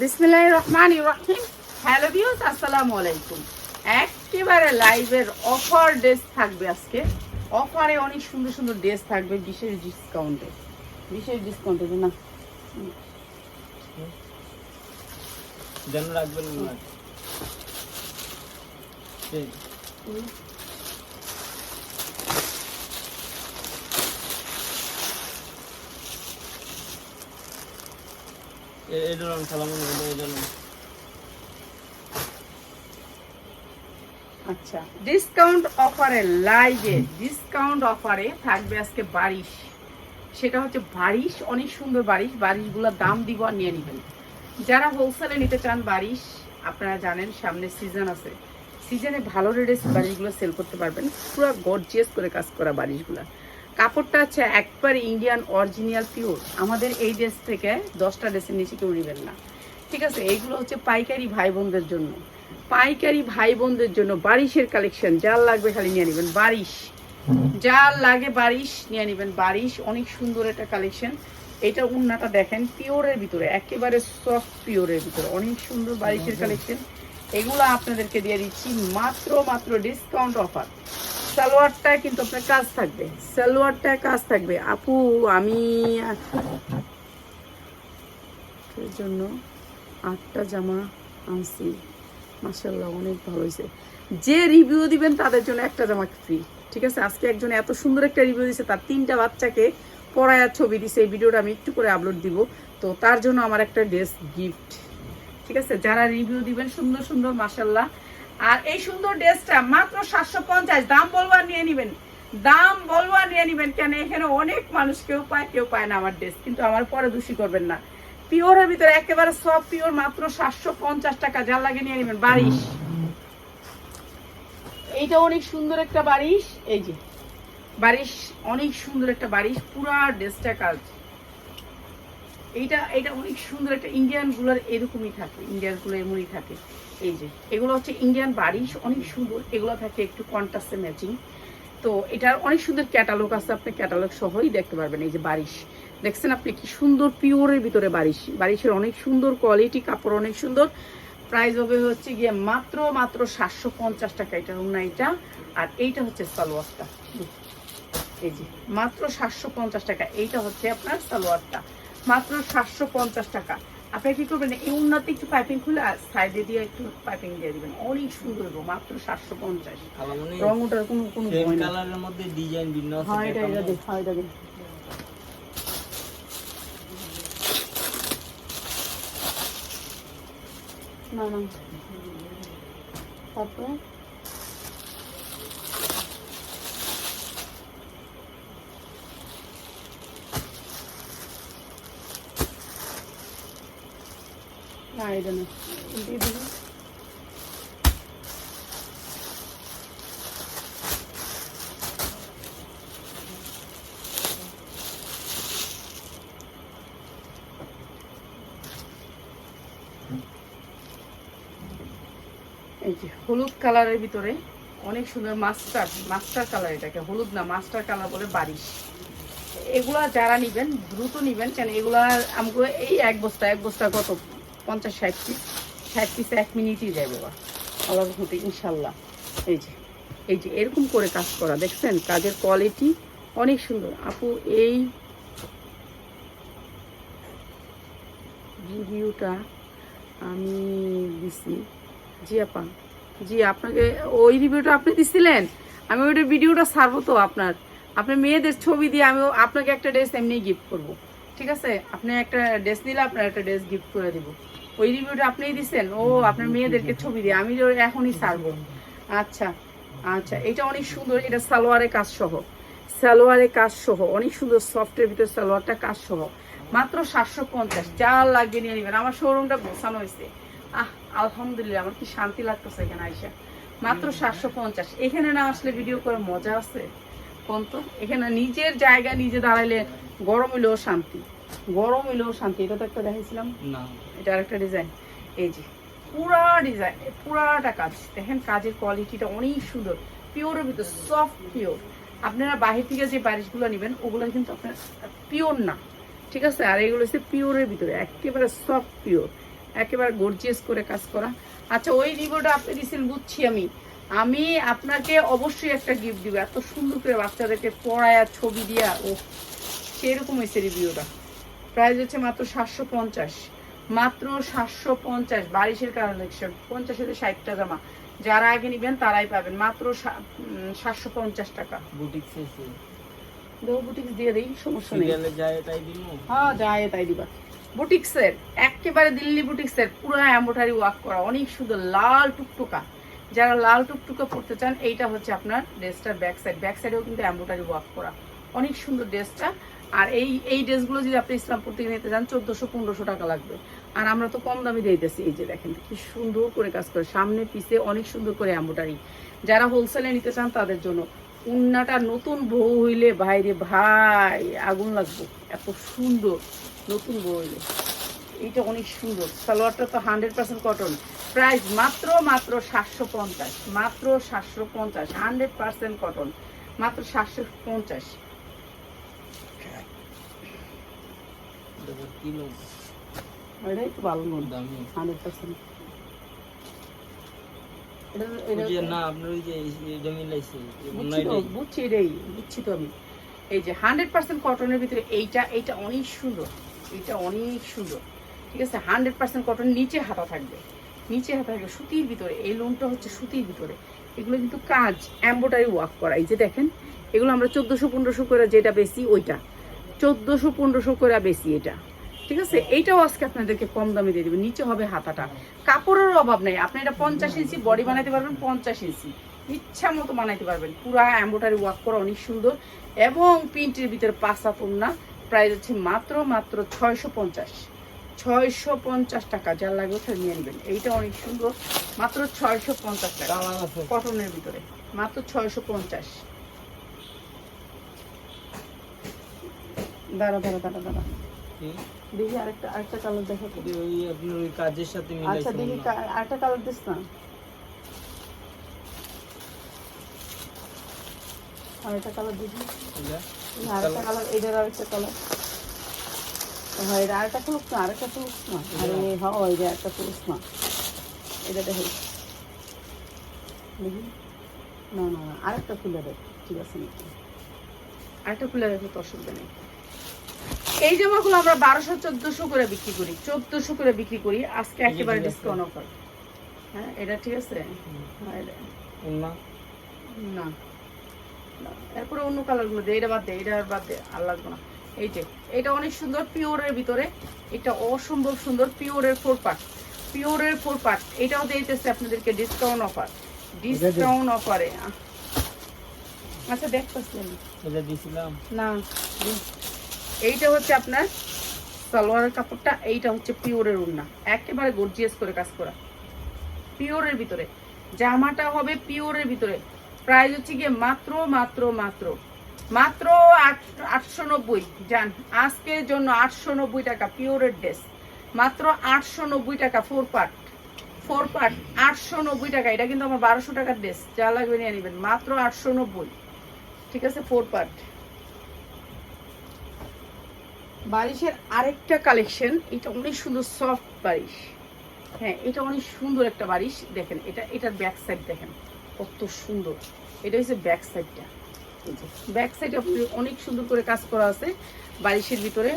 বিসমিল্লাহির রহমানির রহিম। Hello views আসসালামু আলাইকুম। একেবারে লাইভের অফার ড্রেস থাকবে আজকে। অফারে অনেক সুন্দর সুন্দর ড্রেস থাকবে বিশেষ ডিসকাউন্টে বিশেষ ডিসকাউন্টে না? যেন রাখবেন না। ঠিক এ- এটা রং সালামুন এটা এটা আচ্ছা ডিসকাউন্ট অফারে লাইভে ডিসকাউন্ট অফারে থাকবে আজকে বারিশ। সেটা হচ্ছে বারিশ, অনেক সুন্দর বারিশ। বারিশগুলোর দাম দিব আর নিয়ে নেবেন। যারা হোলসেলে নিতে চান বারিশ, আপনারা জানেন সামনে সিজন আছে। সিজনে ভালো রেটে বারিশগুলো সেল করতে পারবেন। পুরো গর্জিয়াস করে কাজ করা বারিশগুলো। কাপড়টা হচ্ছে একবার ইন্ডিয়ান অরিজিনাল পিওর আমাদের এই ড্রেস থেকে দশটা ড্রেসের নিচে কেউ নেবেন না। ঠিক আছে, এইগুলো হচ্ছে পাইকারি ভাই বোনদের জন্য। পাইকারি ভাই বোনদের জন্য বারিশের কালেকশন যার লাগবে খালি নিয়ে নেবেন, বারিশ। যার লাগে বারিশ, নিয়ে নেবেন। বারিশ অনেক সুন্দর একটা কালেকশন এটা উন্নাটা দেখেন পিওরের ভিতরে, একেবারে সফট পিওরের ভিতরে। অনেক সুন্দর বারিশের কালেকশন এগুলো আপনাদেরকে দিয়ে দিচ্ছি মাত্র মাত্র ডিসকাউন্ট অফার সালোয়ারটায় কিন্তু আপনার কাজ থাকবে। সালোয়ারটায় কাজ থাকবে। আপু, আমি জন্য আটটা জামা আনছি। মাসাল্লাহ অনেক ভালো হয়েছে। যে রিভিউ দিবেন তাদের জন্য একটা জামা ফ্রি ঠিক আছে? আজকে একজন এত সুন্দর একটা রিভিউ দিছে তার তিনটা বাচ্চাকে পড়ায়ার ছবি দিছে। এই ভিডিওটা আমি একটু করে আপলোড দিব। তো তার জন্য আমার একটা ড্রেস গিফট ঠিক আছে? যারা রিভিউ দিবেন সুন্দর সুন্দর মাসাল্লাহ আর এই সুন্দর ড্রেসটা মাত্র সাতশো পঞ্চাশ, দাম বলব আর নিয়ে নিবেন। দাম বলব আর নিয়ে নিবেন কেন? এখানে অনেক মানুষ কেউ পায় কেউ পায় না আমার ড্রেস, কিন্তু আমার পরে দোষী করবেন না। পিওরের ভিতরে একেবারে সব পিওর মাত্র সাতশো পঞ্চাশ টাকা, যার লাগে নিয়ে নিবেন, বারিশ। এইটা অনেক সুন্দর একটা বারিশ, এই যে। বারিশ, অনেক সুন্দর একটা বারিশ, পুরা ড্রেসটা কাজ। এইটা এটা অনেক সুন্দর একটা ইন্ডিয়ানগুলার এরকমই থাকে ইন্ডিয়ানগুলো এমনই থাকে। এই যে, এগুলো হচ্ছে ইন্ডিয়ান বারিশ, অনেক সুন্দর। এগুলো থাকে একটু কন্ট্রাস্টে ম্যাচিং তো এটার অনেক সুন্দর ক্যাটালগ আছে, আপনি ক্যাটালগ সহই দেখতে পারবেন এই যে বারিশ। দেখছেন আপনি কি সুন্দর পিওরের ভিতরে বারিশ। বারিশের অনেক সুন্দর কোয়ালিটি কাপড় অনেক সুন্দর। প্রাইস হবে হচ্ছে গিয়ে মাত্র মাত্র সাতশো পঞ্চাশ টাকা এটা না এটা। আর এইটা হচ্ছে সালোয়ারটা। এই যে, মাত্র সাতশো পঞ্চাশ টাকা। এইটা হচ্ছে আপনার সালোয়ারটা। মাত্র সাতশো পঞ্চাশ টাকা। আপনি কি করবেন? এই উন্নতি একটু পাইপিং খুলে সাইডে দিয়ে একটু পাইপিং দিয়ে দিবেন। অনেক সুন্দর গো মাত্র সাতশো পঞ্চাশ। রং ওটার কোনো কোনো। কালারের মধ্যে ডিজাইন ভিন্ন হ্যাঁ এটা এটা দেখাবো। দে হ্যাঁ এটা দে না না। তারপরে হলুদ কালারের ভিতরে অনেক সুন্দর মাস্টার মাস্টার কালার এটাকে। হলুদ না, মাস্টার কালার বলে বারিশ। এগুলা যারা নিবেন, দ্রুত নিবেন, কেন এগুলা আমগো এই এক বস্তা এক বস্তা কত? পঞ্চাশ ষাট পিস ষাট পিস এক মিনিটই যায় বাবা। আল্লাহ হতে ইনশাল্লাহ। এই যে এই যে, এরকম করে কাজ করা, দেখছেন? কাজের কোয়ালিটি অনেক সুন্দর। আপু, এই রিভিউটা আমি দিছি। জি, আপা। জি, আপনাকে, ওই রিভিউটা আপনি দিছিলেন? আমি ওইটা ভিডিওটা ছাড়বো তো আপনার। আপনার মেয়েদের ছবি দিয়ে আমি আপনাকে একটা ড্রেস এমনি গিফট করব। ঠিক আছে, আপনি একটা ড্রেস নিলে আপনার একটা ড্রেস গিফট করে দিব। ওই রিভিউটা আপনিই দিছেন, ও আপনার মেয়েদেরকে ছবি দিয়ে, আমি এখনই ছাড়বো। আচ্ছা আচ্ছা এটা অনেক সুন্দর, এটা সালোয়ারের কাজ সহ। সালোয়ারের কাজ সহ, অনেক সুন্দর সফটের ভিতরে সালোয়ারটা কাজ সহ। মাত্র সাতশো পঞ্চাশ, যা লাগিয়ে নিয়ে নেবেন। আমার শোরুমটা গোছানো হয়েছে। আহ, আলহামদুলিল্লাহ, আমার কি শান্তি লাগতেছে এখানে আইসা। মাত্র সাতশো পঞ্চাশ, এখানে না আসলে ভিডিও করে মজা আছে? কোন তো এখানে নিজের জায়গা নিজে দাঁড়াইলে গরম হইলেও শান্তি। গরম হইলেও শান্তি। এটা তো একটা দেখাইছিলাম। না। এটা আরেকটা ডিজাইন এই যে পুরা ডিজাইন পুরাটা কাজ। দেখেন কাজের কোয়ালিটিটা অনেক সুন্দর। পিওরের ভিতর সফট পিওর আপনারা বাহির থেকে যে বারিশগুলো নেবেন ওগুলো কিন্তু আপনার পিওর না। ঠিক আছে? আর এগুলো হচ্ছে পিওরের ভিতরে। একেবারে সফট পিওর একেবারে গর্জিয়াস করে কাজ করা। আচ্ছা ওই রিভিউটা আপনি দিয়েছেন বুঝছি আমি। আমি আপনাকে অবশ্যই একটা গিফট দিব। এত সুন্দর করে বাচ্চাদেরকে পড়ায়া ছবি দিয়া ও সেরকম হয়েছে রিভিউটা প্রাইস হচ্ছে মাত্র সাতশো পঞ্চাশ। মাত্র সাতশো পঞ্চাশ বারিশের কালেকশন পঞ্চাশ হাজার ষাটটা জামা যারা আগে নেবেন তারাই পাবেন। মাত্র সাতশো পঞ্চাশ টাকা। বুটিক দেবো বুটিক্স দিয়ে দিই সমস্যা নেই। হ্যাঁ যায় তাই দিবা। বুটিক্সের একেবারে দিল্লি বুটিক্সের পুরো এম্বোটারি ওয়ার্ক করা। অনেক সুন্দর লাল টুকটুকা। যারা লাল টুকটুকা পড়তে চান, এইটা হচ্ছে আপনার ড্রেসটার ব্যাক সাইড ব্যাক সাইডেও কিন্তু এম্বোটারি ওয়ার্ক করা। অনেক সুন্দর ড্রেসটা। আর এই এই ড্রেসগুলো যদি আপনি ইসলামপুর থেকে নিতে চান, চোদ্দোশো পনেরোশো টাকা লাগবে। আর আমরা তো কম দামে দিতেছি, এই যে দেখেন, কি সুন্দর করে কাজ করে। সামনে পিছে অনেক সুন্দর করে এম্বোটারি যারা হোলসেলে নিতে চান, তাদের জন্য উন্নাটা নতুন বউ হইলে ভাইরে ভাই, আগুন লাগবে। এত সুন্দর নতুন বউ হইলে। এইটা অনেক সুন্দর। সালোয়ারটা তো হান্ড্রেড পার্সেন্ট কটন প্রাইস মাত্র মাত্র সাতশো পঞ্চাশ। মাত্র সাতশো পঞ্চাশ হান্ড্রেড পার্সেন্ট কটন মাত্র সাতশো পঞ্চাশ। দেখো কি লোক এটাই তো ভালো দামি হান্ড্রেড পার্সেন্ট না আপনার ওই যে এটা মিলাইছে বুঝছি তো বুঝছি এটাই বুঝছি তো আমি। এই যে হান্ড্রেড পার্সেন্ট কটনের ভিতরে এইটা এইটা অনেক সুন্দর। এইটা অনেক সুন্দর। ঠিক আছে? হান্ড্রেড পার্সেন্ট কটন নিচে হাতা থাকবে। নিচে হাতা থাকবে, সুতির ভিতরে। এই লোনটা হচ্ছে সুতির ভিতরে। এগুলো কিন্তু কাজ এম্বোটারি ওয়ার্ক করা। এই যে দেখেন, এগুলো আমরা চোদ্দোশো পনেরোশো করে যেটা বেশি, ওইটা। চোদ্দোশো পনেরোশো করে বেশি এটা। ঠিক আছে? এইটাও আজকে আপনাদেরকে কম দামে দিয়ে দেবে। নিচে হবে হাতাটা। কাপড়ের অভাব নেই। আপনি এটা পঞ্চাশ ইঞ্চি বডি বানাতে পারবেন, পঞ্চাশ ইঞ্চি। ইচ্ছা মতো বানাইতে পারবেন। পুরা এম্বোটারি ওয়ার্ক করা অনেক সুন্দর। এবং প্রিন্টের ভিতরে পাঁচা পণ্যা প্রাইস হচ্ছে মাত্র মাত্র ছয়শো পঞ্চাশ। ছয়শো পঞ্চাশ টাকা যা লাগবে ওটা নিয়ে নেবেন। এইটা অনেক সুন্দর মাত্র ছয়শো পঞ্চাশ টাকা। কটনের ভিতরে মাত্র ছয়শো পঞ্চাশ। দাঁড়া দাঁড়া দাঁড়া দাঁড়া। দেখি আরেকটা আরেকটা কালার দেখো। ওই ওই আপনার ওই কাজের সাথে আচ্ছা দেখি। আরেকটা কালার দিস না। আরেকটা কালার দেখি। আরেকটা কালার এটার আরেকটা কালার হ্যাঁ আরেকটা খুলুক না আরেকটা খুলুক না। আরে হ্যাঁ এটা একটা খুলুক না। এটা দেখি। দেখি। না না না আরেকটা খুলে দেখ ঠিক আছে নাকি? আরেকটা খুলে দেখো তো অসুবিধা নেই। এই জামাগুলো আমরা বারোশো চোদ্দশো করে বিক্রি করি চোদ্দশো করে বিক্রি করি আজকে একেবারে ডিসকাউন্ট অফার হ্যাঁ এটা ঠিক আছে? হ্যাঁ? না। এরপরে অন্য কালারগুলো দে এটা বাদ দে এটা আর বাদ দে আর লাগবে না। এই যে এটা অনেক সুন্দর পিওরের ভিতরে এটা অসম্ভব সুন্দর পিওরের ফোর পার্ট পিওরের ফোর পার্ট এটাও দিতেছে আপনাদেরকে ডিসকাউন্ট অফার ডিসকাউন্ট অফারে আচ্ছা না এইটা হচ্ছে আপনার সালোয়ারের কাপড়টা এইটা হচ্ছে পিওরের উন্না একেবারে গর্জিয়াস করে কাজ করা। পিওরের ভিতরে জামাটা হবে পিওরের ভিতরে প্রাইস হচ্ছে গিয়ে মাত্র মাত্র মাত্র মাত্র আট- আটশো নব্বই যান আজকের জন্য আটশো নব্বই টাকা পিওরের ড্রেস মাত্র আটশো নব্বই টাকা ফোর পার্ট ফোর পার্ট আটশো নব্বই টাকা। এটা কিন্তু আমার বারোশো টাকার ড্রেস যা লাগবে নিয়ে নেবেন। মাত্র আটশো নব্বই, ঠিক আছে ফোর পার্ট বারিশের আরেকটা কালেকশন এটা অনেক সুন্দর সফট বারিশ হ্যাঁ এটা অনেক সুন্দর একটা বারিশ দেখেন, এটা, এটার ব্যাক সাইড দেখেন, কত সুন্দর। এটা হচ্ছে ব্যাক সাইডটা ব্যাক সাইডে অনেক সুন্দর করে কাজ করা আছে বারিশের ভিতরে।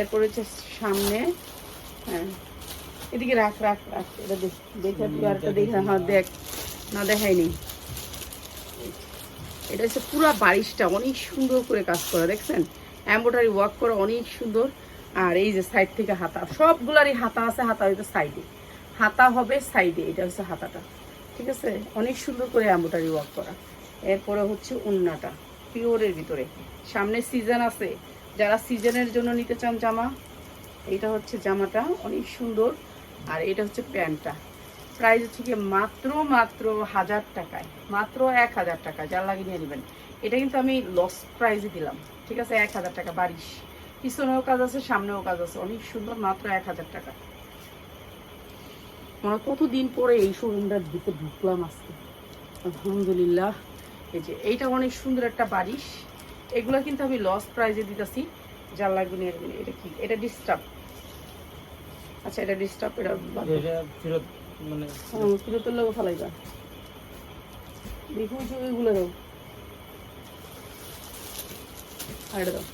এরপর হচ্ছে সামনে হ্যাঁ এদিকে রাখ রাখ রাখ, এটা দেখ, দেখে দেখে না দেখাইনি এটা হচ্ছে পুরো বারিশটা অনেক সুন্দর করে কাজ করা, দেখছেন? এম্ব্রয়ডারি ওয়ার্ক করা অনেক সুন্দর। আর এই যে সাইড থেকে হাতা, সবগুলারই হাতা আছে, হাতা হয়তো সাইডে হাতা হবে সাইডে এটা হচ্ছে হাতাটা। ঠিক আছে? অনেক সুন্দর করে এম্ব্রয়ডারি ওয়ার্ক করা। এরপরে হচ্ছে উন্নাটা পিওরের ভিতরে। সামনে সিজন আছে। যারা সিজনের জন্য নিতে চান জামা এটা হচ্ছে জামাটা, অনেক সুন্দর। আর এটা হচ্ছে প্যান্টটা। প্রাইস হচ্ছে মাত্র মাত্র হাজার টাকায়। মাত্র এক হাজার টাকা, যার লাগিয়ে নিয়ে নেবেন। এটা কিন্তু আমি লস প্রাইজে দিলাম। ঠিক আছে, এক হাজার টাকা, বারিশ। পিছনেও কাজ আছে, সামনেও কাজ আছে। অনেক সুন্দর, মাত্র এক হাজার টাকা। মানে কতদিন পরে এই শোরুমটার দিকে ঢুকলাম আজকে? আলহামদুলিল্লাহ। এই যে এইটা অনেক সুন্দর একটা বারিশ। এগুলো কিন্তু আমি লস প্রাইজে দিতেছি। নিয়ে নেবেন। এটা কি? এটা ডিস্টার্ব আচ্ছা এটা ডিস্টার্ব এটা ফেরত মানে ফেরতের লোক ফালাইবা। দেখো যে ওইগুলো দাও। আর এটা দাও।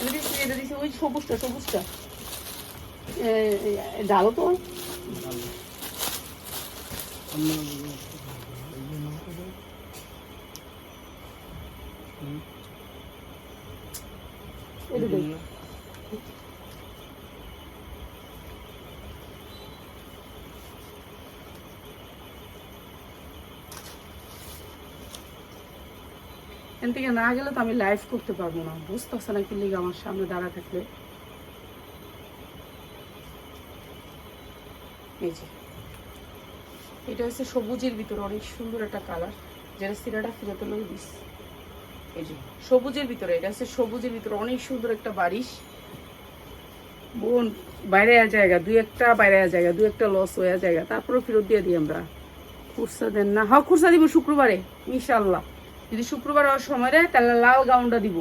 এটা দিচ্ছি এটা দিচ্ছি ওই সবুজটা সবুজটা। ডালো তো ভালো। হুম। এটা এখান থেকে না গেলে তো আমি লাইভ করতে পারব না। বুঝতেছে না কি লিগে আমার সামনে দাঁড়া থাকলে? এই যে। এটা হচ্ছে সবুজের ভিতরে অনেক সুন্দর একটা কালার যেটা সিরাটা ফিরতে লোক দিস। এই যে সবুজের ভিতরে, এটা সবুজের ভিতরে অনেক সুন্দর একটা বারিশ। বোন, বাইরে জায়গা, দুই একটা বাইরে জায়গা, দুই একটা লস হয়ে জায়গা তারপরে ফেরত দিয়ে দিই আমরা। খুরসা দেন না। হ্যাঁ খুরসা দিব শুক্রবারে ইনশাল্লাহ যদি শুক্রবার সময় দেয়, তাহলে লাল গাউনটা দিব।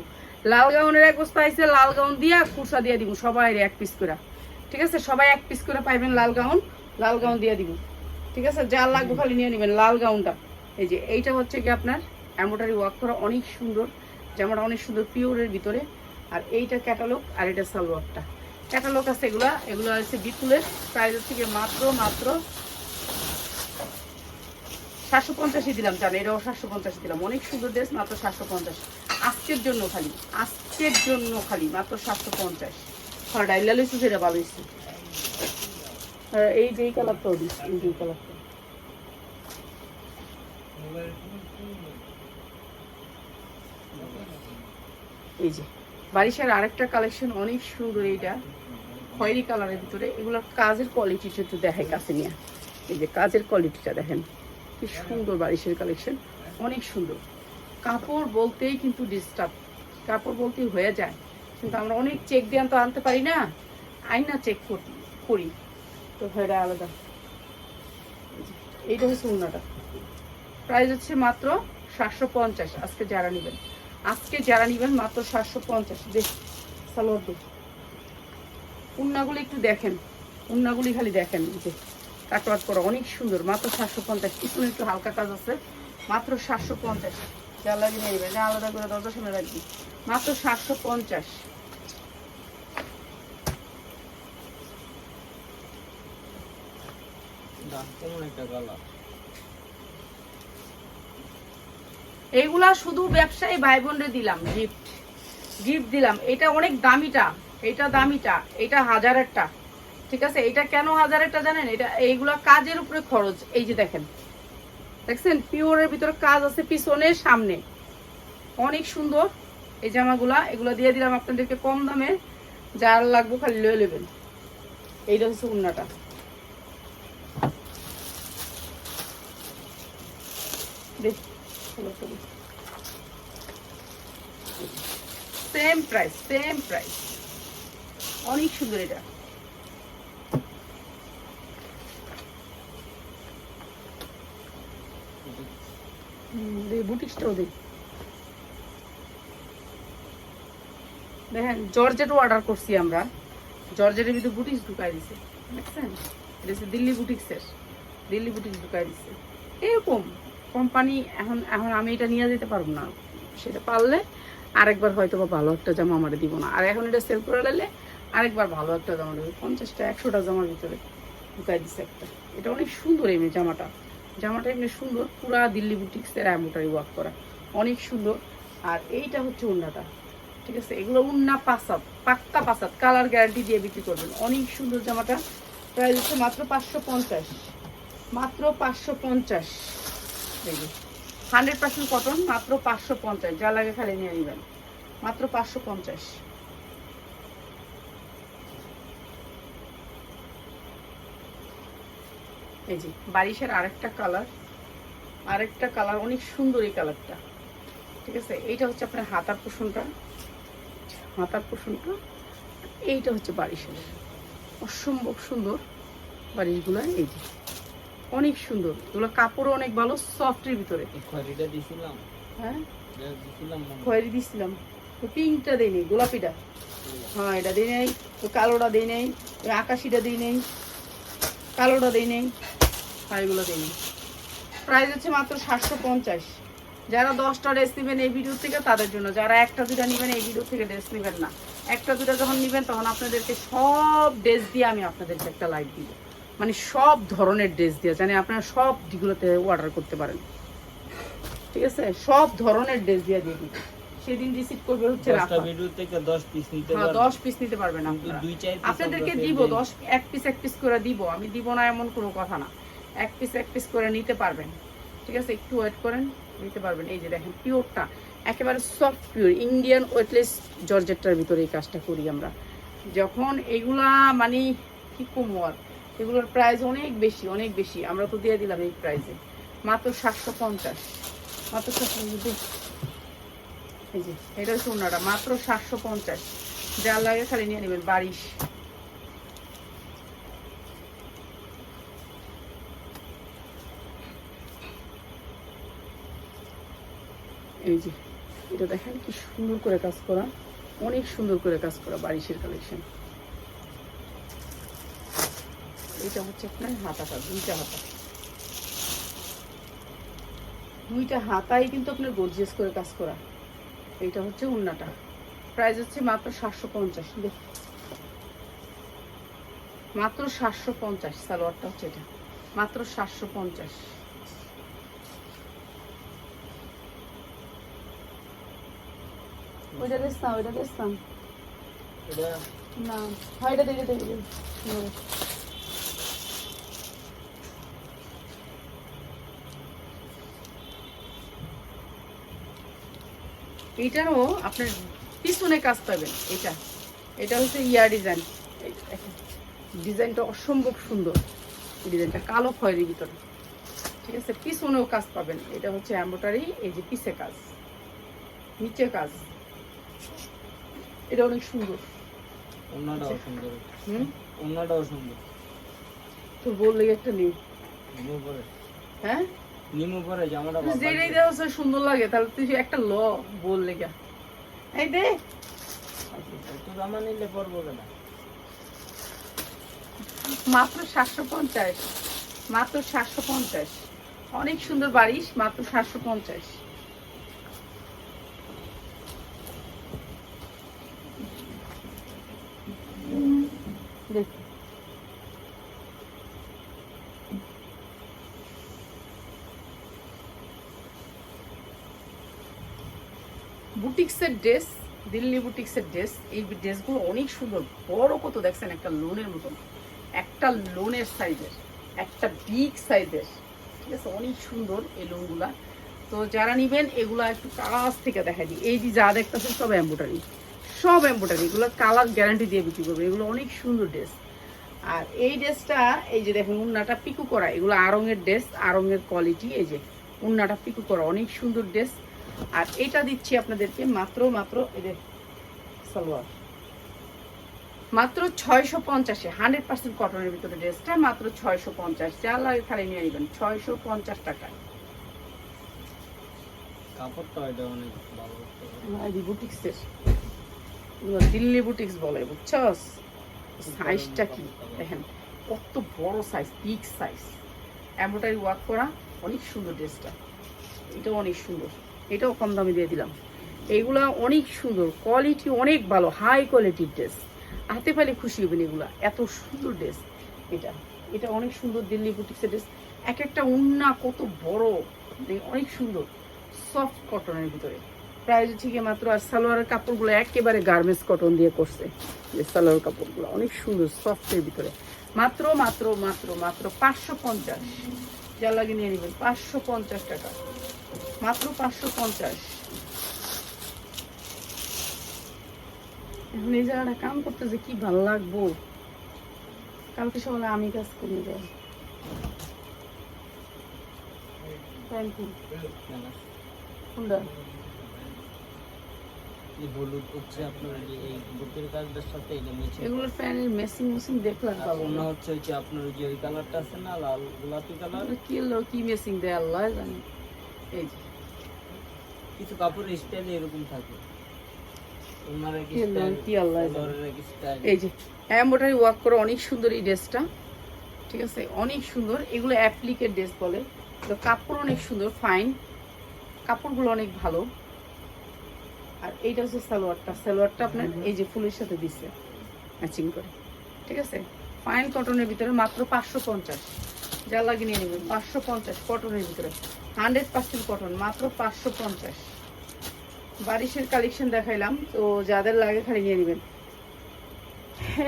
লাল গাউনের এক বস্তা আইসে লাল গাউন দিয়া খুরসা দিয়ে দিব সবাই এক পিস করে। ঠিক আছে? সবাই এক পিস করে পাইবেন লাল গাউন লাল গাউন দিয়ে দিব। ঠিক আছে? যা লাগবে খালি নিয়ে নেবেন লাল গাউনটা। এই যে, এইটা হচ্ছে কি আপনার? এমব্রয়ডারি ওয়ার্ক করা অনেক সুন্দর, জামাটা অনেক সুন্দর পিওরের ভিতরে। আর এইটা ক্যাটালগ আর এটা সালোয়ারটা ক্যাটালগ আছে এগুলা, এগুলো আছে বিপুলের প্রাইস গিয়ে মাত্র মাত্র সাতশো পঞ্চাশই দিলাম, জানো, এটাও সাতশো পঞ্চাশই দিলাম। অনেক সুন্দর ড্রেস মাত্র সাতশো পঞ্চাশ। আজকের জন্য খালি, আজকের জন্য খালি, মাত্র সাতশো পঞ্চাশ। হ্যাঁ ডাইলা লইছি সেটা ভালো হয়েছে। এই যে এই কালারটাও দিস, এই যে এই কালারটা এই যে বারিশের আরেকটা কালেকশন অনেক সুন্দর এইটা, খয়েরি কালারের ভিতরে। এগুলোর কাজের কোয়ালিটিটা একটু দেখায় কাছে নিয়ে। এই যে কাজের কোয়ালিটিটা দেখেন, কি সুন্দর বারিশের কালেকশন অনেক সুন্দর। কাপড় বলতেই কিন্তু ডিস্টার্ব কাপড় বলতেই হয়ে যায়। কিন্তু আমরা অনেক চেক দিয়ে তো আনতে পারি না, আইনা চেক করি তো এটা আলাদা। এইটা হচ্ছে উন্নাটা প্রাইস হচ্ছে মাত্র সাতশো পঞ্চাশ, আজকে যারা নেবেন। আজকে যারা নেবেন মাত্র সাতশো পঞ্চাশ, দেখ, সালোয়ার দেখ উন্নাগুলি একটু দেখেন, উন্নাগুলি খালি দেখেন যে কাটওয়াট করা, অনেক সুন্দর, মাত্র সাতশো পঞ্চাশ, পিছনে একটু হালকা কাজ আছে, মাত্র সাতশো পঞ্চাশ। যা লাগে নিয়ে নেবেন আলাদা করে দরজা শুনে রাখবি। মাত্র সাতশো পঞ্চাশ। দাম কেমন একটা কালার এইগুলা শুধু ব্যবসায়ী ভাই বোনরে দিলাম গিফট গিফট দিলাম। এটা অনেক দামিটা, এটা দামিটা, এটা হাজারেরটা। ঠিক আছে? এটা কেন হাজারেরটা জানেন? এটা, এইগুলা কাজের উপরে খরচ। এই যে দেখেন। দেখছেন? পিওরের ভিতরে কাজ আছে, পিছনে, সামনে। অনেক সুন্দর এই জামাগুলা। এগুলো দিয়ে দিলাম আপনাদেরকে কম দামে। যার লাগবে খালি লয়ে নেবেন। এইটা হচ্ছে উন্নাটা। দেখ সেম প্রাইস সেম প্রাইস অনেক সুন্দর এটা। অর্ডার করছি আমরা। জর্জেটের ভিতরে বুটিক্স দেখছেন দিল্লি বুটিক্সের। দিল্লি বুটিক্স এরকম। কোম্পানি, এখন এখন আমি এটা নিয়ে যেতে পারব না। সেটা পারলে আরেকবার হয়তো বা ভালো একটা জামা আমার দিব না। আর এখন এটা সেল করে নিলে আরেকবার ভালো একটা জামা দেবে। পঞ্চাশটা, একশোটা জামার ভিতরে ঢুকাই দিছে একটা। এটা অনেক সুন্দর এমনি জামাটা। জামাটা এমনি সুন্দর, পুরা দিল্লি বুটিক্সের অ্যামোটারি ওয়ার্ক করা। অনেক সুন্দর। আর এইটা হচ্ছে উন্নাটা ঠিক আছে? এগুলো উন্না পাসাদ পাক্কা পাসাদ কালার গ্যারান্টি দিয়ে বিক্রি করবেন। অনেক সুন্দর জামাটা। প্রাইস হচ্ছে মাত্র পাঁচশো পঞ্চাশ। মাত্র পাঁচশো পঞ্চাশ। হান্ড্রেড পার্সেন্ট কটন, মাত্র পাঁচশো পঞ্চাশ। যা লাগে খালি নিয়ে নেবেন। মাত্র পাঁচশো পঞ্চাশ। এই যে বারিশের আরেকটা কালার। আরেকটা কালার, অনেক সুন্দর এই কালারটা। ঠিক আছে? এইটা হচ্ছে আপনার হাতার পোষণটা। হাতার পোষণটা। এইটা হচ্ছে বারিশের অসম্ভব সুন্দর বারিশগুলো এই যে। অনেক সুন্দর। এগুলো কাপড়ও অনেক ভালো সফটের ভিতরে। খয়রিটা দিছিলাম। হ্যাঁ। খয়েরি দিছিলাম। পিঙ্কটা দিই নেই গোলাপিটা। হ্যাঁ এটা দিই নেই কালোটা দিই নেই ওই আকাশিটা দিই নেই কালোটা দিই নেই আর এগুলো দিই নেই। প্রাইস হচ্ছে মাত্র সাতশো পঞ্চাশ। যারা দশটা ড্রেস নেবেন এই ভিডিও থেকে তাদের জন্য। যারা একটা দুটা নেবেন এই ভিডিও থেকে ড্রেস নেবেন না। একটা দুটা যখন নেবেন তখন আপনাদেরকে সব ড্রেস দিয়ে আমি আপনাদেরকে একটা লাইভ দিব। মানে সব ধরনের ড্রেস দিয়ে জানি আপনারা সব দিগুলোতে অর্ডার করতে পারেন। ঠিক আছে? সব ধরনের ড্রেস দিয়ে দিয়ে দিই সেদিন রিসিভ করবে হচ্ছে রাফা। ভিডিও থেকে দশ পিস নিতে হ্যাঁ পারবেন দশ পিস নিতে পারবেন আপনারা দুই চার আপনাদেরকে দিব sale দিই। দশ এক পিস এক পিস করে দিব। আমি দিব না এমন কোনো কথা না। এক পিস এক পিস করে নিতে পারবেন। ঠিক আছে? একটু ওয়েট করেন নিতে পারবেন। এই যে দেখেন পিওরটা একেবারে সফট পিওর ইন্ডিয়ান ওয়েটলেস জর্জেটটার ভিতরে এই কাজটা করি আমরা। যখন এগুলা মানে কি কমো আর? এগুলোর প্রাইস অনেক বেশি অনেক বেশি। আমরা তো দিয়ে দিলাম এই প্রাইসে মাত্র সাতশো পঞ্চাশ। মাত্র সাতশো এই যে, এটা ওনাটা মাত্র সাতশো পঞ্চাশ। যা লাগে খালি নিয়ে নেবেন, বারিশ। এই যে, এটা দেখেন কি সুন্দর করে কাজ করা। অনেক সুন্দর করে কাজ করা বারিশের কালেকশন এটা হচ্ছে আপনার হাতাটা দুইটা হাতা। দুইটা হাতাই কিন্তু আপনার গর্জিয়াস করে কাজ করা। এইটা হচ্ছে উন্নাটা। প্রাইস হচ্ছে মাত্র সাতশো পঞ্চাশ। দেখ। মাত্র সাতশো পঞ্চাশ সালোয়ারটা হচ্ছে এটা। মাত্র সাতশো পঞ্চাশ। ওইটা দেখতাম ওইটা দেখতাম না হয় এটা দেখে দেখে। এইটারও আপনার পিছনে কাজ পাবেন এটা। এটা হচ্ছে ইয়ার ডিজাইন। ডিজাইনটা অসম্ভব সুন্দর। ডিজাইনটা কালো খয়ের ভিতরে। ঠিক আছে পিছনেও কাজ পাবেন। এটা হচ্ছে এম্বোটারি এই যে পিছে কাজ নিচে কাজ। এটা অনেক সুন্দর। অন্যটাও সুন্দর। হুম? অন্যটাও সুন্দর। তোর বললে একটা নেই হ্যাঁ? নিমু পরে জামাটা যেটাই দেওয়া সুন্দর লাগে তাহলে তুই একটা ল বল লেগা। এই দে। তো জামা নিলে পরবো না মাত্র সাতশো পঞ্চাশ মাত্র সাতশো পঞ্চাশ। অনেক সুন্দর বাড়িস মাত্র সাতশো পঞ্চাশ দেখ বুটিক্সের ড্রেস দিল্লি বুটিক্সের ড্রেস এই ড্রেসগুলো অনেক সুন্দর। বড় কত দেখছেন? একটা লোনের মতন। একটা লোনের সাইজের একটা বিগ সাইজের ঠিক আছে? অনেক সুন্দর এই লোনগুলা। তো যারা নিবেন, এগুলা একটু কাছ থেকে দেখা দিই। এই যে যা দেখতেছেন, সব এম্বোটারি সব এম্বোটারি এগুলো কালার গ্যারান্টি দিয়ে বিক্রি করবে। এগুলো অনেক সুন্দর ড্রেস আর এই ড্রেসটা এই যে দেখুন, উন্নাটা পিকু করা। এগুলো আরঙের ড্রেস আরঙের কোয়ালিটি এই যে উন্নাটা পিকু করা। অনেক সুন্দর ড্রেস আর এটা দিচ্ছি আপনাদেরকে মাত্র মাত্র এদের সালোয়ার। মাত্র ছয়শো পঞ্চাশে হান্ড্রেড পার্সেন্ট কটনের ভিতরে ড্রেসটা মাত্র ছয়শো পঞ্চাশ। যা লাগে খালি নিয়ে নেবেন ছয়শো পঞ্চাশ টাকা। এটা দিল্লি বুটিক্স বলে বুঝছস? সাইজটা কি? দেখেন কত বড় size big size embroidery work করা অনেক সুন্দর ড্রেসটা এটাও অনেক সুন্দর। এটাও কম দামে দিয়ে দিলাম। এইগুলা অনেক সুন্দর কোয়ালিটি অনেক ভালো হাই কোয়ালিটির ড্রেস হাতে পাইলে খুশি হবেন এগুলা, এত সুন্দর ড্রেস এটা। এটা অনেক সুন্দর দিল্লি বুটিক্সের ড্রেস এক একটা উন্না কত বড় দেখে অনেক সুন্দর। সফট কটনের ভিতরে। প্রাইস গিয়ে মাত্র, আর সালোয়ারের কাপড়গুলো একেবারে গার্মেন্টস কটন দিয়ে করছে। যে সালোয়ার কাপড়গুলো অনেক সুন্দর সফটের ভিতরে। মাত্র মাত্র মাত্র মাত্র পাঁচশো পঞ্চাশ। যা লাগে নিয়ে নেবেন, পাঁচশো পঞ্চাশ টাকা। মাত্র পাঁচশো পঞ্চাশ। এখন এই জায়গাটা কাম করতে যে কি ভালো লাগবো? কালকে সকালে আমি কাজ করে যাই থ্যাংক ইউ কোনটা? এই হলুদ হচ্ছে আপনার এই বুকের কাজটার সাথে এটা মিশে এগুলোর প্যানের মেশিং মেশিং দেখলাম পাবো না। হচ্ছে যে আপনার যে ওই কালারটা আছে না লাল গোলাপি কালার কি মেশিং দেয় আল্লাহ জানে। এই যে। কিছু কাপড়ের স্টাইল এরকম থাকে। এই যে ওয়ার্ক করে অনেক সুন্দর এই ড্রেসটা। ঠিক আছে? অনেক সুন্দর। এগুলো অ্যাপ্লিকের ড্রেস বলে। তো কাপড় অনেক সুন্দর ফাইন কাপড়গুলো অনেক ভালো। আর এইটা হচ্ছে সালোয়ারটা। সালোয়ারটা আপনার এই যে ফুলের সাথে দিচ্ছে ম্যাচিং করে। ঠিক আছে? ফাইন কটনের ভিতরে মাত্র পাঁচশো পঞ্চাশ। যা লাগে নিয়ে নেবেন। পাঁচশো পঞ্চাশ কটনের ভিতরে। হান্ড্রেড পার্সেন্ট কটন, মাত্র পাঁচশো পঞ্চাশ। বারিশের কালেকশন দেখাইলাম, তো যাদের লাগে খালি নিয়ে নেবেন।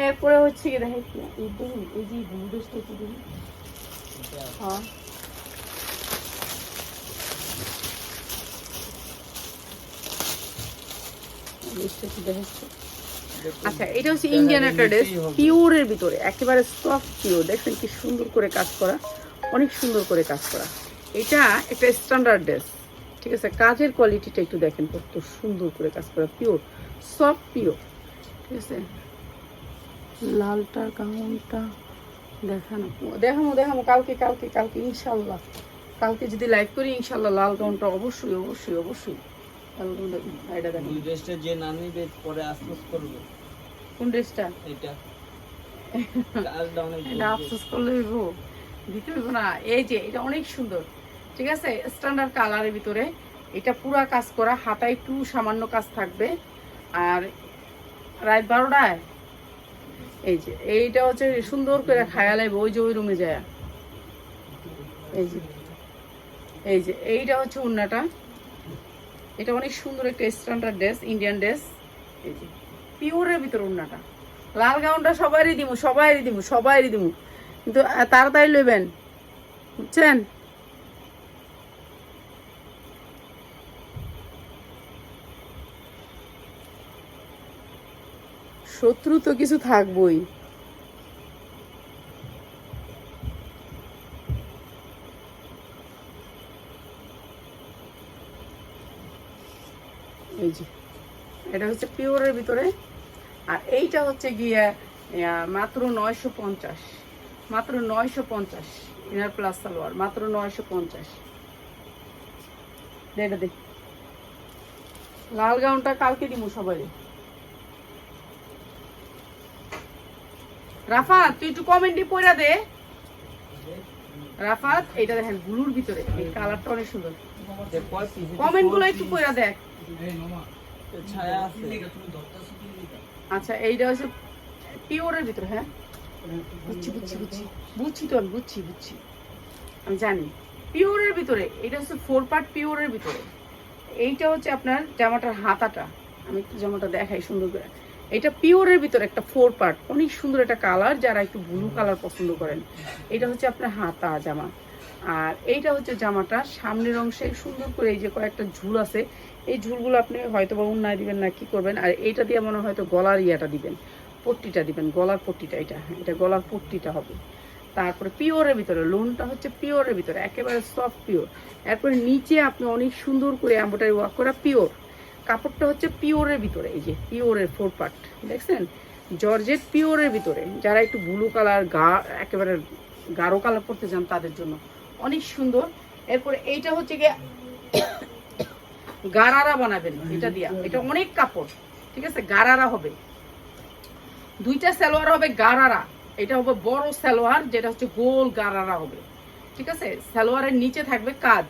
এরপরে হচ্ছে কি দেখেন, এই দেখুন যে ব্লু ড্রেসটা দেখুন। হ্যাঁ। দেখাচ্ছি? আচ্ছা এটা হচ্ছে ইন্ডিয়ান একটা ড্রেস। পিওরের ভিতরে একেবারে সফট পিওর দেখছেন কি সুন্দর করে কাজ করা অনেক সুন্দর করে কাজ করা। এটা একটা স্ট্যান্ডার্ড ড্রেস ঠিক আছে? কাজের কোয়ালিটিটা একটু দেখেন কত সুন্দর করে কাজ করা পিওর সফট পিওর ঠিক আছে? লালটার গাউনটা দেখানো দেখামো দেখামো কালকে কালকে কালকে ইনশাল্লাহ। কালকে যদি লাইভ করি ইনশাল্লাহ লাল গাউনটা অবশ্যই অবশ্যই অবশ্যই। দেখেন ড্রেসটা যে না নিবে পরে আফসোস করবে। কোন ড্রেসটা? এটা কাজটা অনেক এটা আফসোস করলে হইব। দিতে হইব না। এই যে এটা অনেক সুন্দর। ঠিক আছে? স্ট্যান্ডার্ড কালারের ভিতরে। এটা পুরা কাজ করা হাতায় একটু সামান্য কাজ থাকবে। আর রাত বারোটায়? এই যে এইটা হচ্ছে সুন্দর করে খায়া লাগবে ওই যে ওই রুমে যায়। এই যে এই যে এইটা হচ্ছে উন্নাটা এটা অনেক সুন্দর একটা স্ট্যান্ডার্ড ড্রেস ইন্ডিয়ান ড্রেস। এই যে, পিওরের ভিতরে উন্নাটা লাল গাউনটা সবারই দিমু সবাইরই দিমু সবাইরই দিমু। কিন্তু তাড়াতাড়ি লইবেন। বুঝছেন? শত্রু তো কিছু থাকবই এই যে এটা হচ্ছে পিওরের ভিতরে আর এইটা হচ্ছে গিয়ে মাত্র নয়শো পঞ্চাশ মাত্র নয়শো পঞ্চাশ ইনার প্লাস সালোয়ার মাত্র নয়শো পঞ্চাশ এটা দে লাল গাউনটা কালকে দিমু সবাই রাফাত তুই একটু কমেন্টে পড়া দে রাফাত এটা দেখেন ব্লুর ভিতরে এই কালারটা অনেক সুন্দর কমেন্টগুলো একটু। পড়া দেখ আচ্ছা এইটা হচ্ছে পিওরের ভিতরে হ্যাঁ? বুঝছি বুঝছি বুঝছি। বুঝছি তো আমি, বুঝছি বুঝছি। আমি জানি। পিওরের ভিতরে এটা হচ্ছে ফোর পার্ট পিওরের ভিতরে। এইটা হচ্ছে আপনার জামাটার হাতাটা। আমি একটু জামাটা দেখাই সুন্দর করে। এটা পিওরের ভিতরে একটা ফোর পার্ট অনেক সুন্দর একটা কালার যারা একটু ব্লু কালার পছন্দ করেন। এটা হচ্ছে আপনার হাতা জামা। আর এইটা হচ্ছে জামাটা সামনের অংশে সুন্দর করে এই যে কয়েকটা ঝুল আছে এই ঝুলগুলো আপনি হয়তো বা উন্নয় দিবেন না, কি করবেন? আর এইটা দিয়ে মনে হয়তো গলার ইয়াটা দিবেন, পট্টিটা দিবেন, গলার পট্টিটা এটা এটা গলার পট্টিটা হবে। তারপরে পিওরের ভিতরে, লোনটা হচ্ছে পিওরের ভিতরে, একেবারে সফট পিওর এরপরে নিচে আপনি অনেক সুন্দর করে এম্বোটারি ওয়ার্ক করা পিওর কাপড়টা হচ্ছে পিওরের ভিতরে, এই যে পিওরের ফোর পার্ট দেখছেন? জর্জেট পিওরের ভিতরে, যারা একটু ব্লু কালার গা, একেবারে গাঢ় কালার পরতে চান তাদের জন্য। অনেক সুন্দর। এরপরে এইটা হচ্ছে গিয়ে গারারা বানাবেন, এটা দিয়া। এটা অনেক কাপড়, ঠিক আছে? গারারা হবে। দুইটা সালোয়ার হবে গারারা। এটা হবে বড় সালোয়ার, যেটা হচ্ছে গোল গারারা হবে। ঠিক আছে? সালোয়ারের নিচে থাকবে কাজ।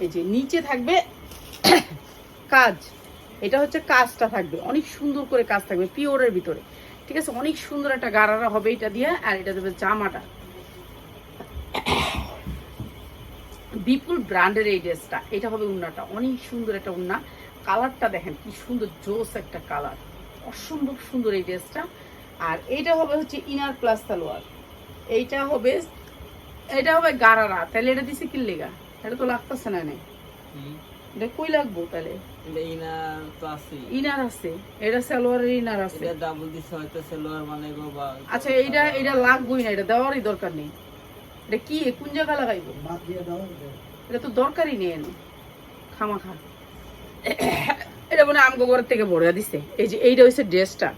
এই যে নিচে থাকবে কাজ। এটা হচ্ছে কাজটা থাকবে। অনেক সুন্দর করে কাজ থাকবে পিওরের ভিতরে। ঠিক আছে? অনেক সুন্দর একটা গারারা হবে এটা দিয়ে, আর এটা দেবে জামাটা। বিপুল ব্র্যান্ডের এই ড্রেসটা এটা হবে উন্নাটা। অনেক সুন্দর একটা উন্না। কালারটা দেখেন কি সুন্দর জোস একটা কালার। অসম্ভব সুন্দর এই ড্রেসটা আর এইটা হবে হচ্ছে ইনার প্লাস সালোয়ার। এইটা হবে এটা হবে গারারা। তাহলে এটা দিছে কি লেগা এটা তো লাগতেছে না নেই। এটা কই লাগবো তাহলে? ইনার তো আছেই। ইনার আছে। এটা সালোয়ারের ইনার আছে। এটা ডাবল দিছে হয়তো সেলোয়ার মানে গো বা আচ্ছা এইটা এটা লাগবোই না। এটা দেওয়ারই দরকার নেই। এটা কি? কোন জায়গা লাগাইবো? এটা তো দরকারই নেই খামাখা। এটা মনে আমগো থেকে বড়া দিছে। এই যে এইটা হচ্ছে ড্রেসটা।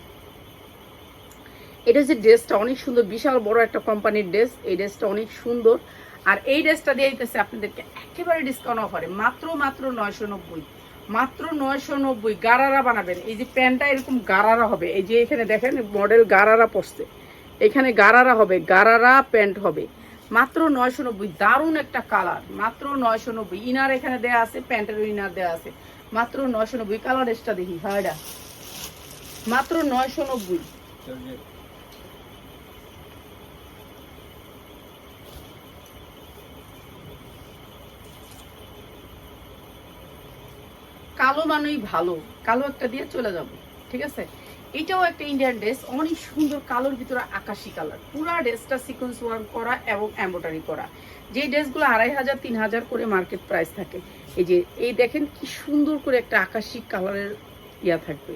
এটা ড্রেসটা অনেক সুন্দর বিশাল বড় একটা কোম্পানির ড্রেস। এই ড্রেসটা অনেক সুন্দর। আর এই ড্রেসটা দিয়ে দিতেছে আপনাদেরকে একেবারে ডিসকাউন্ট অফারে মাত্র মাত্র নয়শো নব্বই। মাত্র নয়শো নব্বই গারারা বানাবেন। এই যে প্যান্টটা এরকম গারারা হবে। এই যে এখানে দেখেন মডেল গারারা পড়ছে এখানে গারারা হবে গারারা প্যান্ট হবে। মাত্র নয়শো নব্বই দারুণ একটা কালার মাত্র নয়শো নব্বই ইনার এখানে দেয়া আছে প্যান্টের ইনার দেয়া আছে। মাত্র নয়শো নব্বই কালার এক্সট্রা দেখি হায়ডা মাত্র নয়শো নব্বই কালো মানেই ভালো, কালো একটা দিয়ে চলে যাব, ঠিক আছে? এটাও একটা ইন্ডিয়ান ড্রেস অনেক সুন্দর কালোর ভিতরে আকাশি কালার। পুরা ড্রেসটা সিকোয়েন্স ওয়ার্ক করা এবং এম্ব্রয়ডারি করা। যে ড্রেসগুলো আড়াই হাজার, তিন হাজার করে মার্কেট প্রাইস থাকে, এই যে, এই দেখেন কি সুন্দর করে একটা আকাশি কালারের ইয়া থাকবে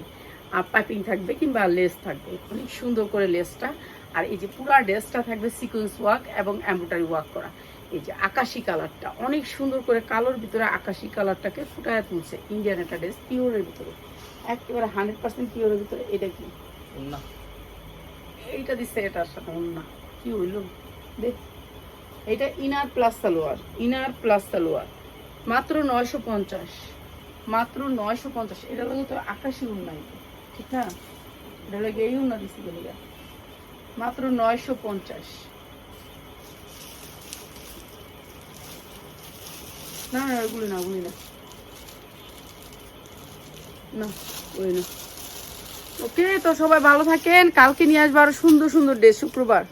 আর পাইপিং থাকবে কিংবা লেস থাকবে। অনেক সুন্দর করে লেসটা আর এই যে পুরা ড্রেসটা থাকবে সিকোয়েন্স ওয়ার্ক এবং এম্ব্রয়ডারি ওয়ার্ক করা। এই যে আকাশি কালারটা, অনেক সুন্দর করে কালোর ভিতরে আকাশি কালারটাকে ফুটায় তুলছে ইন্ডিয়ান একটা ড্রেস পিওরের ভিতরে। একেবারে হান্ড্রেড পার্সেন্ট পিওরের ভিতরে এটা কি? না এইটা দিচ্ছে এটার সাথে অন্য কি হইল? দেখ এটা inner plus salwar inner plus salwar. মাত্র নয়শো পঞ্চাশ। মাত্র নয়শো পঞ্চাশ। এটা লাগে তো আকাশি উন্নয় ঠিক না? এটা লাগে এই উন্না দিচ্ছি বলিয়া মাত্র নয়শো পঞ্চাশ। না না ওগুলি না ওগুলি না। ওই না। ওকে, তো সবাই ভালো থাকেন। কালকে নিয়ে আসব আরও সুন্দর সুন্দর ড্রেস শুক্রবার।